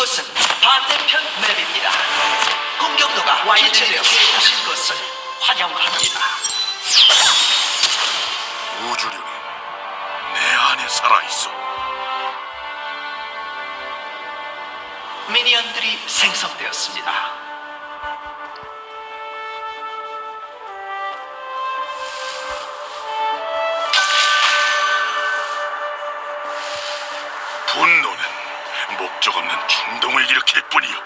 이곳은 반대편 맵입니다. 공격로가 기체되어 오신 것을 환영합니다. 우주령이 내 안에 살아 있어. 미니언들이 생성되었습니다. 충동을 일으킬 뿐이요.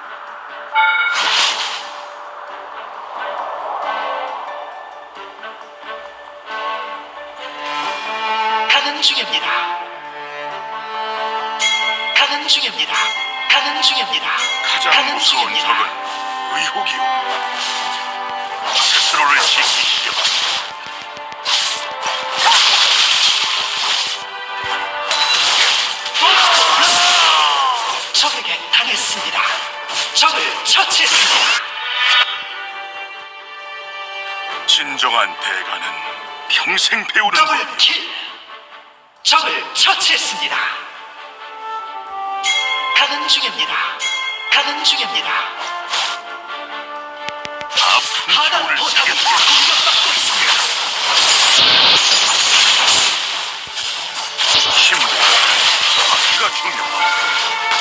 가는 중입니다. 가는 중입니다. 가는 중입니다. 가장 가는 무서운 중입니다. 적은 의혹이요. 스스로를 지키시오. 처치했습니다. 진정한 대가는 평생 배우는 더블. 킬! 적을 처치했습니다. 가는 중입니다. 가는 중입니다. 아픈 하단 포탑이. 공격받고 있습니다. 힘도 바퀴가 중요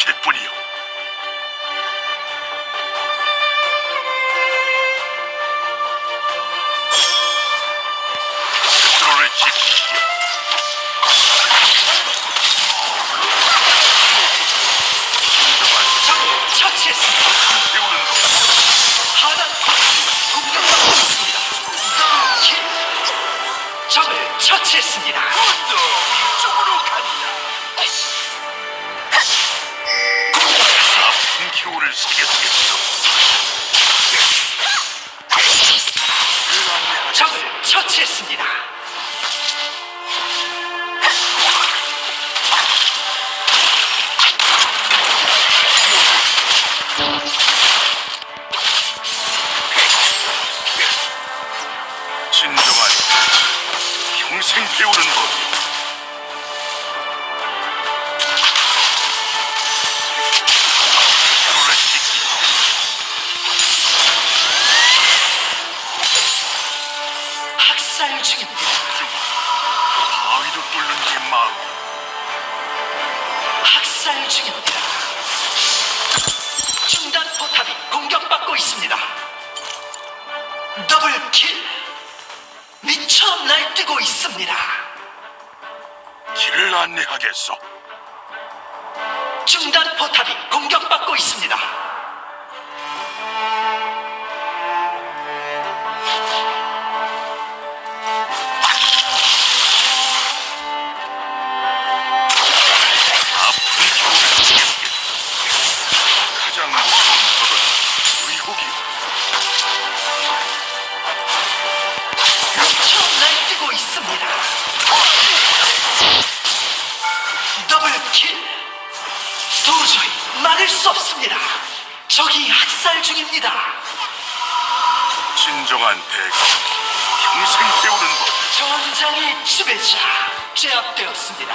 충동을 일으킬 뿐이요. 기운을 새겼겠어. 그. 적을 처치했습니다. 학살 중입니다. 바위도 뚫는 게 마음. 학살 중입니다. 중단 포탑이 공격받고 있습니다. 더블 킬! 미쳐 날뛰고 있습니다. 길을 안내하겠어. 중단 포탑이 공격받고 있습니다. 제압되었습니다.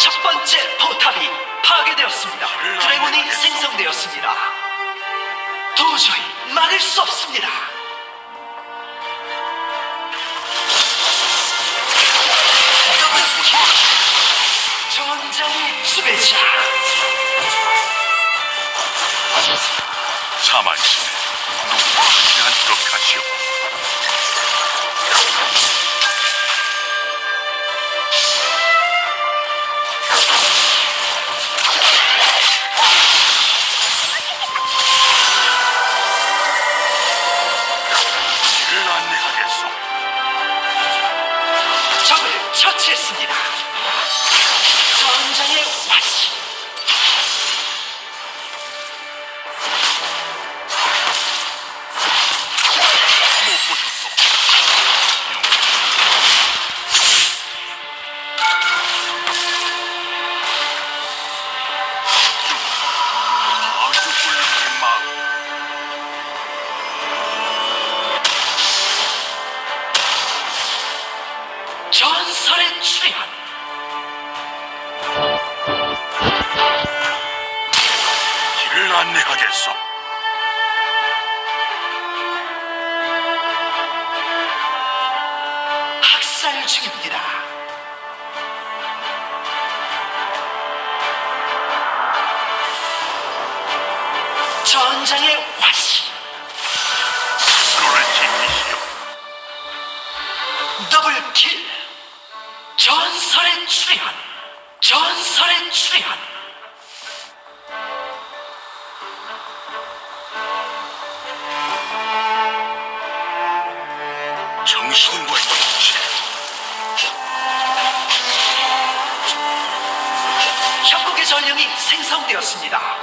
첫 번째 포탑이 파괴되었습니다. 드래곤이 생성되었습니다. 도저히 막을 수 없습니다. 누구 보이지 않도록 하시오. 전장의 와시 스스로를 지키시오. 더블킬 전설의 출현 전설의 출현 정신과 육체. 협곡의 전령이 생성되었습니다.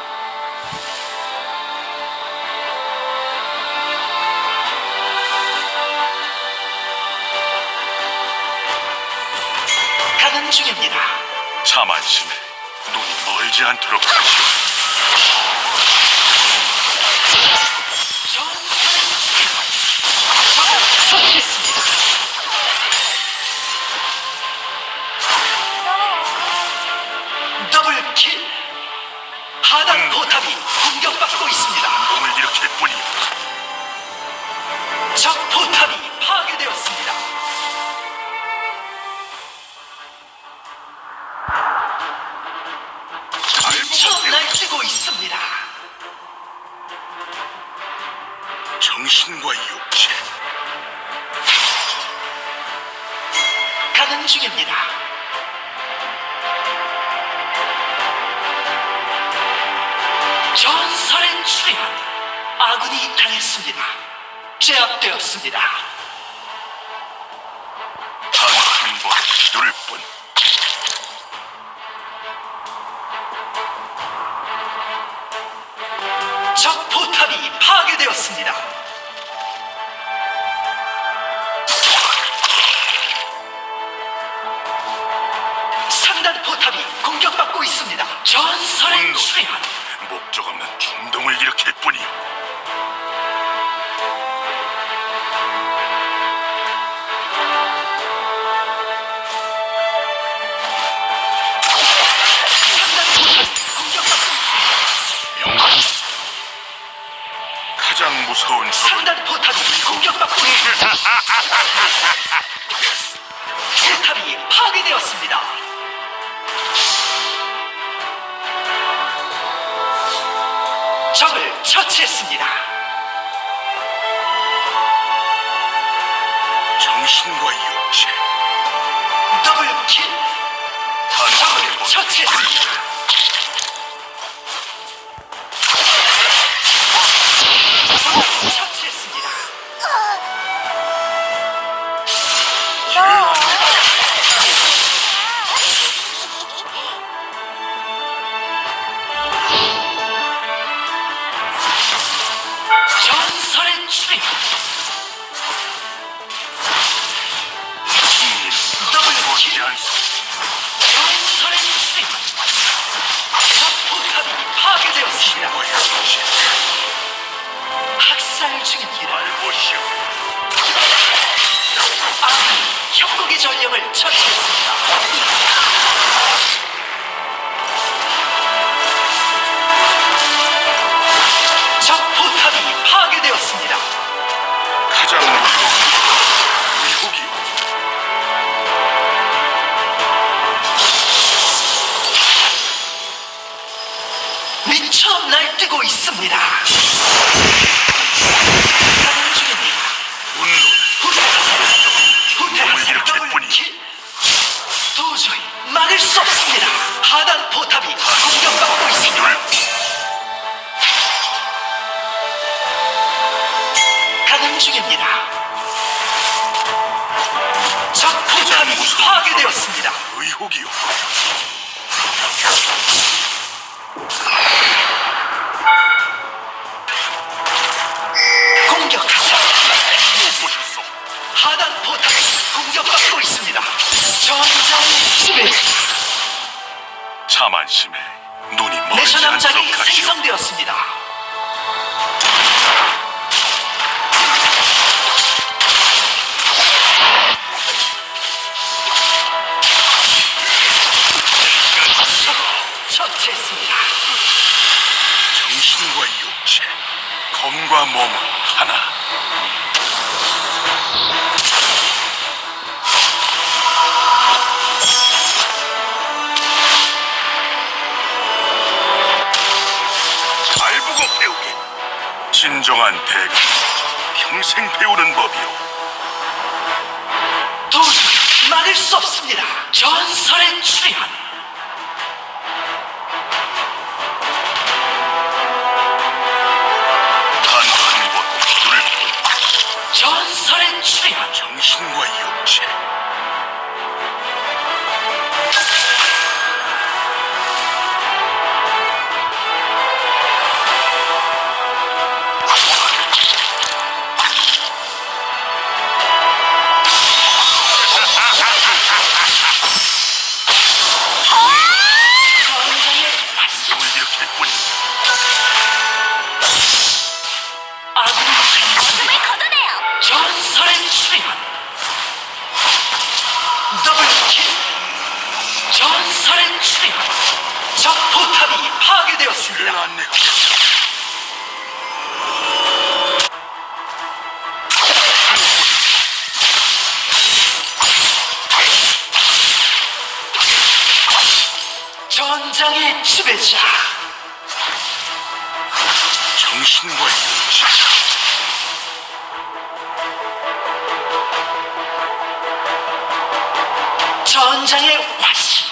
가는 중입니다. 자만심에 눈이 멀지 않도록 하시오. 전설의 출현 적을 처치했습니다. 더블 킬 하단 포탑이 공격받고 있습니다. 공을 일으킬 뿐이오. 적 포탑이 파괴되었습니다. 날뛰고 있습니다. 정신과 육체. 가는 중입니다. 전설의 출현 아군이 당했습니다. 제압되었습니다. 단한번 시도를 뿐. 적 포탑이 파괴되었습니다. 상단 포탑이 공격받고 있습니다. 전설의. 출현 목적 없는 충동을 일으킬 뿐이오. Ha! 적 포탑이 파괴되었습니다. 의혹이요. 공격하세요. 보셨소? 하단 포탑이 공격받고 있습니다. 전장 지배. 자만심에 눈이 멀지 않도록 하시오. 생성되었습니다. 처치했습니다. 정신과 육체, 검과 몸은 하나. 잘 보고 배우게. 진정한 대가 평생 배우는 법이오. 도저히 막을 수 없습니다. 전설의 출현. 전장의 화신.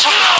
적당했습니다.